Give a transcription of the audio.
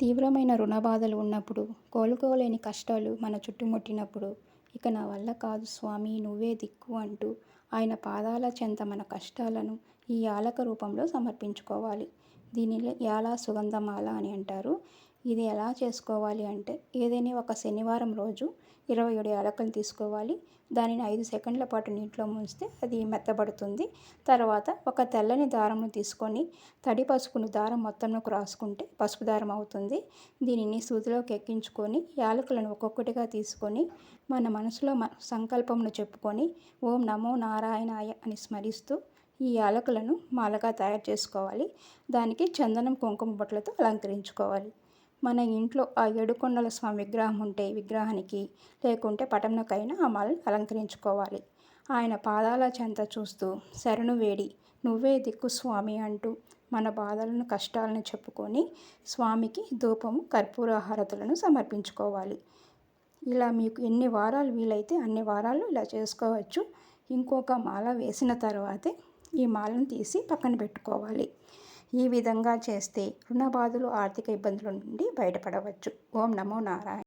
తీవ్రమైన రుణ బాధలు ఉన్నప్పుడు కోలుకోలేని కష్టాలు మన చుట్టుముట్టినప్పుడు ఇక నా వల్ల కాదు స్వామి నువ్వే దిక్కు అంటూ ఆయన పాదాల చెంత మన కష్టాలను ఈ యాలక రూపంలో సమర్పించుకోవాలి. దీనిని యాల సుగంధమాల అని అంటారు. ఇది ఎలా చేసుకోవాలి అంటే ఏదైనా ఒక శనివారం రోజు ఇరవై ఏడు యాలకులు తీసుకోవాలి. దానిని ఐదు సెకండ్ల పాటు నీటిలో ముంచితే అది మెత్తబడుతుంది. తర్వాత ఒక తెల్లని దారంను తీసుకొని తడి పసుపును దారం మొత్తంలోకి రాసుకుంటే పసుపు దారం అవుతుంది. దీనిని సూదిలోకి ఎక్కించుకొని యాలకులను ఒక్కొక్కటిగా తీసుకొని మన మనసులో మ సంకల్పమును చెప్పుకొని ఓం నమో నారాయణాయ అని స్మరిస్తూ ఈ యాలకులను మాలగా తయారు చేసుకోవాలి. దానికి చందనం కుంకుమ బొట్లతో అలంకరించుకోవాలి. మన ఇంట్లో ఆ ఏడుకొండల స్వామి విగ్రహం ఉంటే విగ్రహానికి లేకుంటే పటంకైనా ఆ మాలను అలంకరించుకోవాలి. ఆయన పాదాల చెంత చూస్తూ శరణు వేడి నువ్వే దిక్కు స్వామి అంటూ మన బాధలను కష్టాలను చెప్పుకొని స్వామికి ధూపము కర్పూర హారతులను సమర్పించుకోవాలి. ఇలా మీకు ఎన్ని వారాలు వీలైతే అన్ని వారాలు ఇలా చేసుకోవచ్చు. ఇంకొక మాల వేసిన తర్వాతే ఈ మాలను తీసి పక్కన పెట్టుకోవాలి. ఈ విధంగా చేస్తే రుణ బాధలు ఆర్థిక ఇబ్బందుల నుండి బయటపడవచ్చు. ఓం నమో నారాయణ.